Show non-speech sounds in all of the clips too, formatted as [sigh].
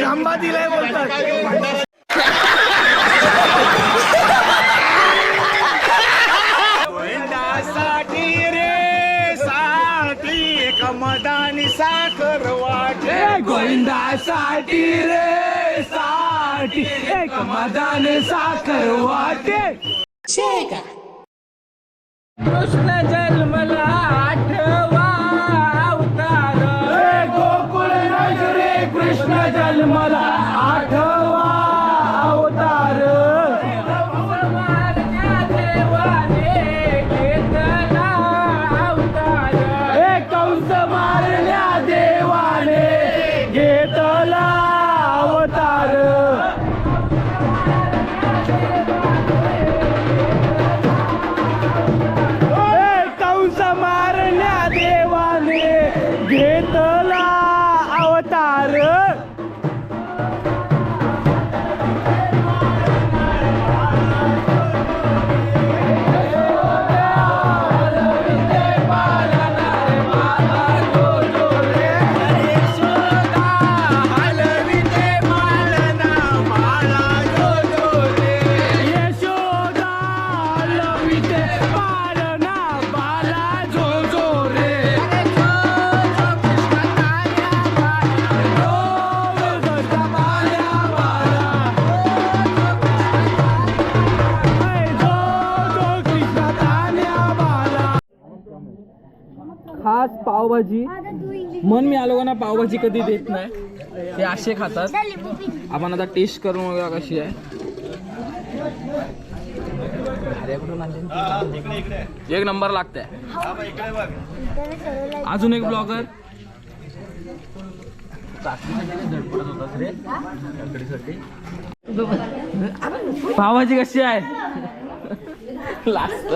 खांबा दिलाय बोलतात साठी कमदानी साखर वाटे. गोविंदासाठी रे साठी एक मदान साखर वाटे. कृष्ण जन्मला कृष्ण जन्मला आठवा पावभाजी कधी देत नाही. ते असे खातात. आपण आता टेस्ट करून वगैरे कशी आहे. एक नंबर लागतंय. अजून एक ब्लॉगर पावभाजी कशी आहे? [laughs] लास्ट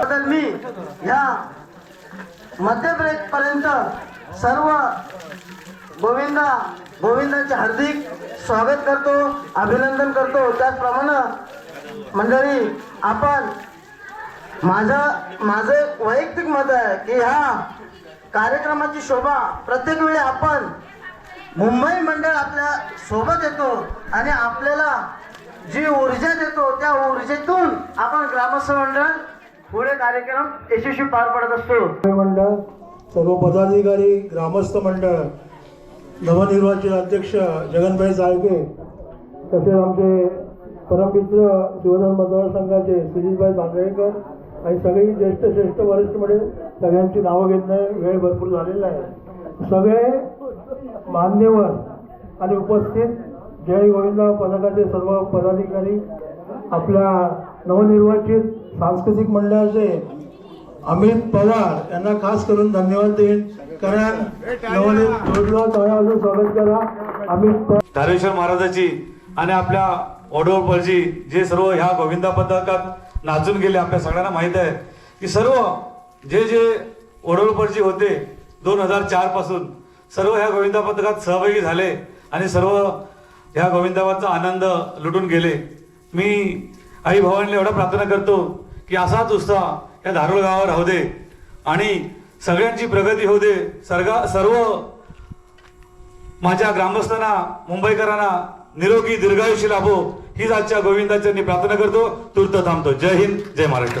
मध्य मी या पर्यंत सर्व गोविंदा गोविंदाचे हार्दिक स्वागत करतो अभिनंदन करतो. त्याचप्रमाणे मंडळी आपण माझं माझं एक वैयक्तिक मत आहे की ह्या कार्यक्रमाची शोभा प्रत्येक वेळी आपण मुंबई मंडळ आपल्यासोबत येतो आणि आपल्याला जी ऊर्जा देतो त्या ऊर्जेतून आपण ग्रामस्थ मंडळ पुढे कार्यक्रम यशस्वी पार पडत असतो. मंडळ सर्व पदाधिकारी ग्रामस्थ मंडळ नवनिर्वाचित अध्यक्ष जगनभाई जाळके तसेच आमचे परममित्र शिवधन मतदारसंघाचे सुजितभाई बांदळेकर आणि सगळी ज्येष्ठ श्रेष्ठ वरिष्ठ म्हणजे सगळ्यांची नावं घेत नाही वेळ भरपूर झालेला आहे. सगळे मान्यवर आणि उपस्थित जय गोविंदा पथकाचे सर्व पदाधिकारी आपल्या नवनिर्वाचित सांस्कृतिक मंडळाचे अमित पवार यांना खास करून धन्यवाद देईन. कारण स्वागत करा. अमित धारेश्वर महाराजाची आणि आपल्या ओढवपळजी जे सर्व ह्या गोविंदा पथकात नाचून गेले आपल्या सगळ्यांना माहीत आहे की सर्व जे जे ओढवपळजी होते दोन हजार चारपासून सर्व ह्या गोविंदा पथकात सहभागी झाले आणि सर्व ह्या गोविंदाबाचा आनंद लुटून गेले. मी आई भवानीला एवढा प्रार्थना करतो की असाच उत्साह या धारोळ गावावर राहू दे आणि सगळ्यांची प्रगती होऊ दे. सर्गा सर्व माझ्या ग्रामस्थांना मुंबईकरांना निरोगी दीर्घायुष्य लाभो. हीच आजच्या गोविंदाच्या मी प्रार्थना करतो. तूर्त थांबतो. जय हिंद जय महाराष्ट्र.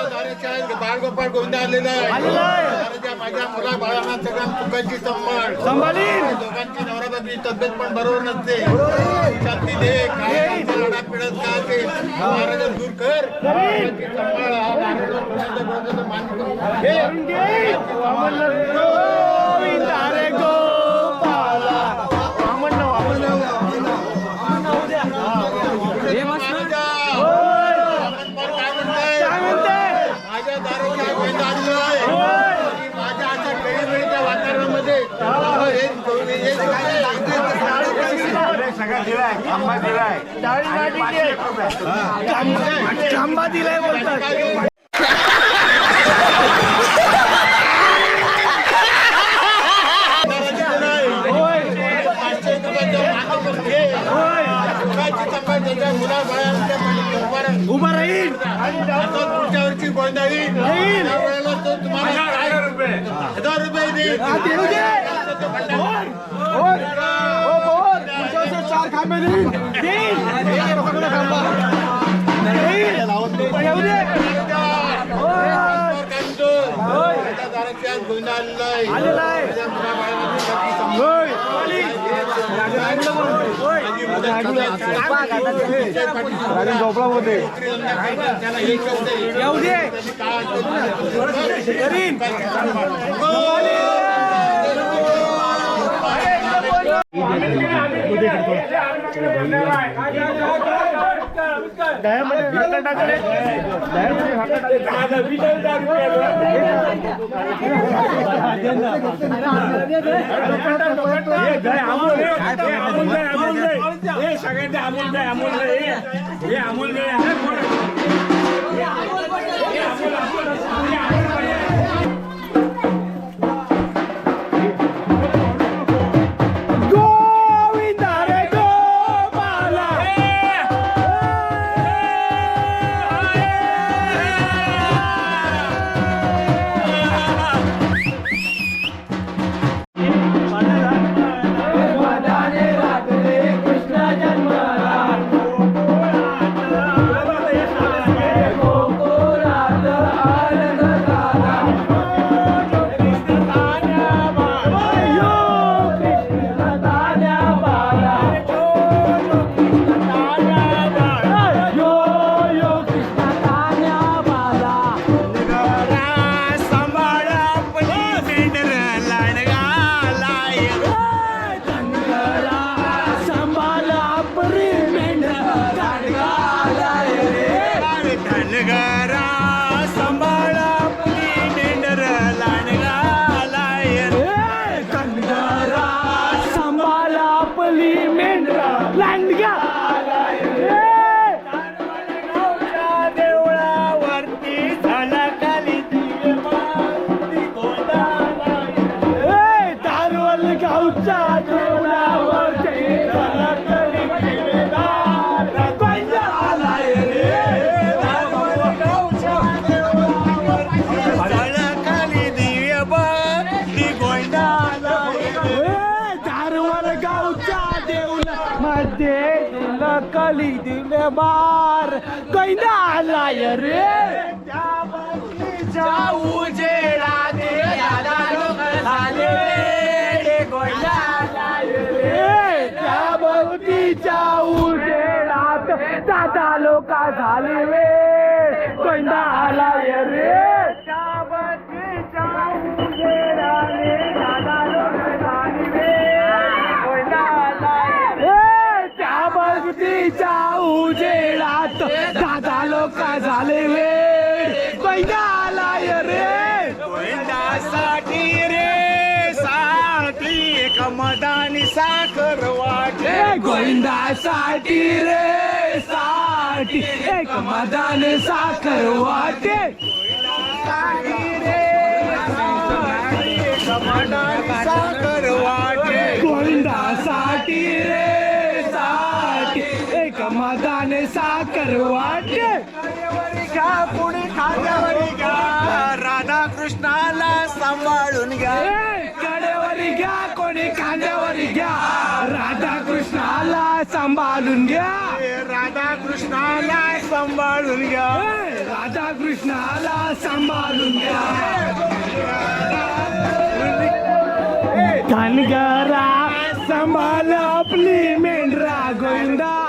बाळगोपाळ गोविंद आलेला आहे माझ्या मुला बाळांना सगळ्या संभाळ. दोघांची नवरा बायकोची तब्येत पण बरोबर नसते शांती दे काय लढा पिढत काय ते महाराजा दूर कर। संभाळ हा मान त्याच्या मुलाबाळांच्या दरबारात उभा राहील पुढच्या वर्षी गोंधळ त्यावेळेला तो तुम्हाला हजार रुपये चार खांबे देईल देईल लोकांना खांबा देईल येऊ दे काय म्हणतो? त्याच्या दाराची आज गोंधळ आलेला आहे आलेला आहे. त्याच्या मुलाबाळांची नक्की संभाळ. होय. अमोल झोपला अमोल त्याला हे अमोल नाही दिले बार कैदा आलाय रे. जाऊ जेडा दे दादा लोक झाले. रे. गोंडाला ए, त्या भोवतीच्या उजेडात दादा लोका झाली वेळ कोंडा आलाय रे. त्या भोवतीच्या उजेडाने दादा लोका भोवतीच्या उजेडात दादा लोका झाले वेळ आलाय रे. गोविंदासाठी रे. साठी एक मदानी साखर वाटे. गोविंदासाठी रे. साठी एक मदान साखर वाटे. साखर वाटे घ्या पुढे खांद्यावर घ्या राधा कृष्णाला सांभाळून घ्या. ए, कडेवर घ्या कोणी खांद्यावर घ्या राधा कृष्णाला सांभाळून घ्या. राधा कृष्णाला सांभाळून घ्या. राधा कृष्णाला सांभाळून घ्या. धनगरा सांभाळ आपली मेंढरा गोविंदा.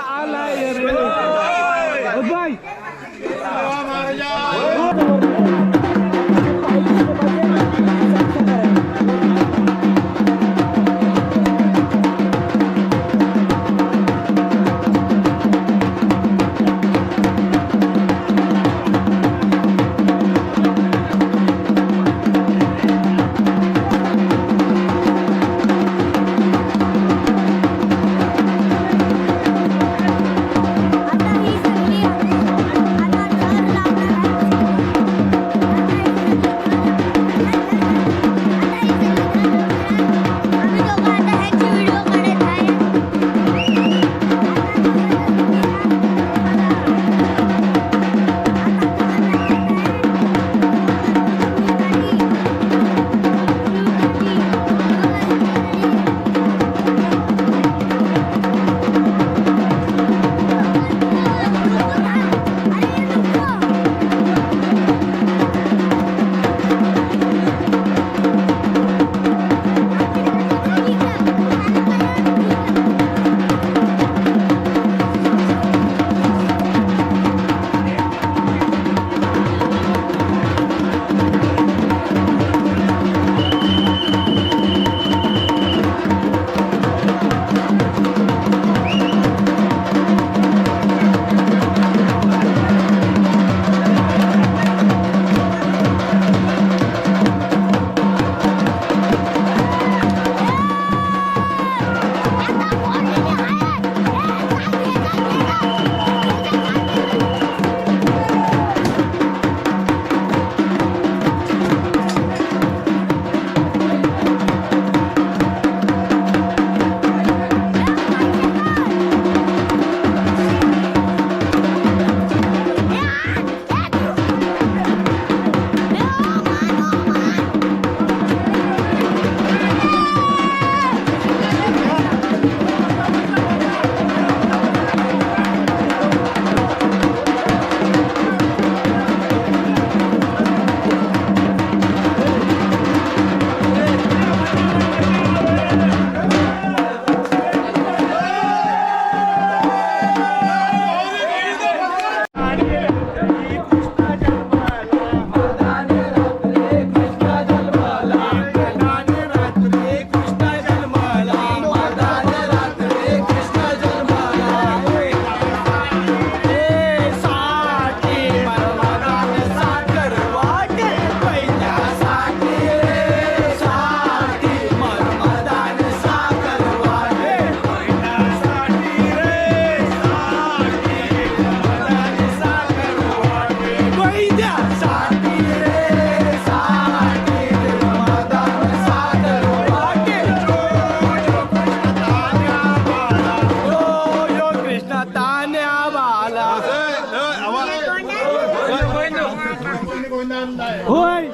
होय.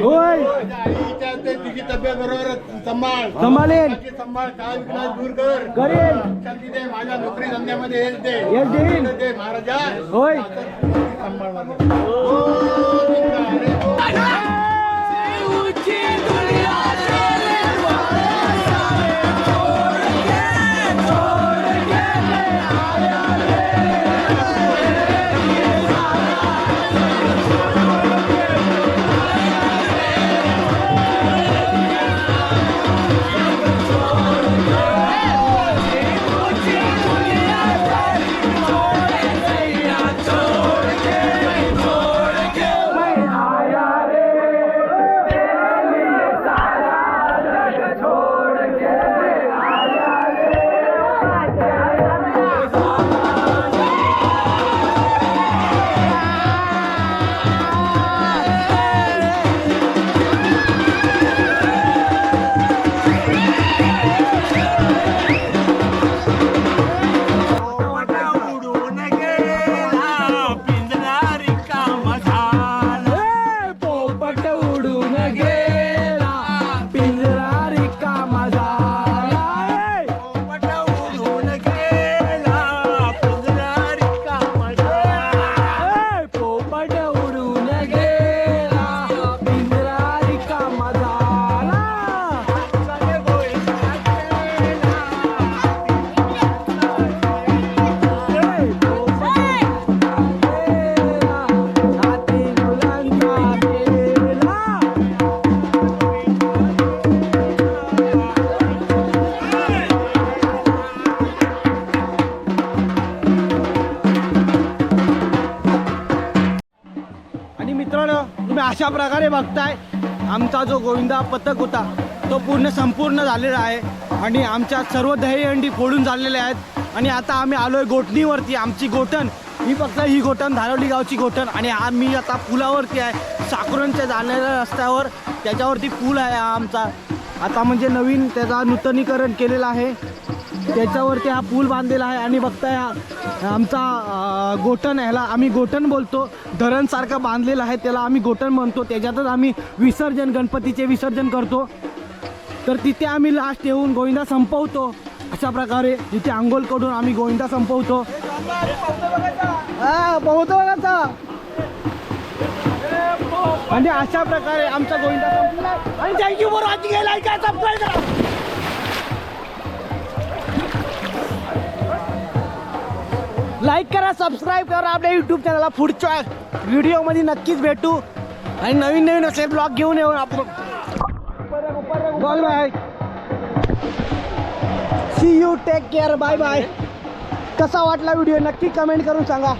होय. तिची तब्येत बरोबर सांभाळ संभाळेन तिची सांभाळ काय विकलास दूर कर करेन शांती दे माझ्या नोकरी धंद्यामध्ये हेच दे हेच देईन. दे महाराजा होय सांभाळ तुम्ही अशा प्रकारे बघताय. आमचा जो गोविंदा पथक होता तो पूर्ण संपूर्ण झालेला आहे. आणि आमच्या सर्व दहीहंडी फोडून झालेले आहेत. आणि आता आम्ही आलोय गोठणीवरती आमची गोठण ही फक्त ही गोठण धारवली गावची गोठण आणि आम्ही आता पुलावरती आहे. साकुरांच्या जाणाऱ्या रस्त्यावर त्याच्यावरती पूल आहे आमचा. आता म्हणजे नवीन त्याचा नूतनीकरण केलेलं आहे. त्याच्यावरती हा पूल बांधलेला आहे. आणि बघताय हा आमचा गोटन ह्याला आम्ही गोटन बोलतो. धरणसारखं बांधलेलं आहे. त्याला आम्ही गोठण म्हणतो. त्याच्यातच आम्ही विसर्जन गणपतीचे विसर्जन करतो. तर तिथे आम्ही लास्ट येऊन गोविंदा संपवतो. अशा प्रकारे तिथे आंघोळ करून आम्ही गोविंदा संपवतो. हा पोहतो बघाचा आणि म्हणजे अशा प्रकारे आमचा गोविंदा संपला. आणि thank you for watching like subscribe करा. लाईक करा सबस्क्राईब करा. आपल्या यूट्यूब चॅनलला पुढच्या व्हिडिओमध्ये नक्कीच भेटू. आणि नवीन नवीन असे ब्लॉग घेऊन येऊ आपण. बोल bye see you take care bye bye कसा वाटला व्हिडिओ नक्की कमेंट करून सांगा.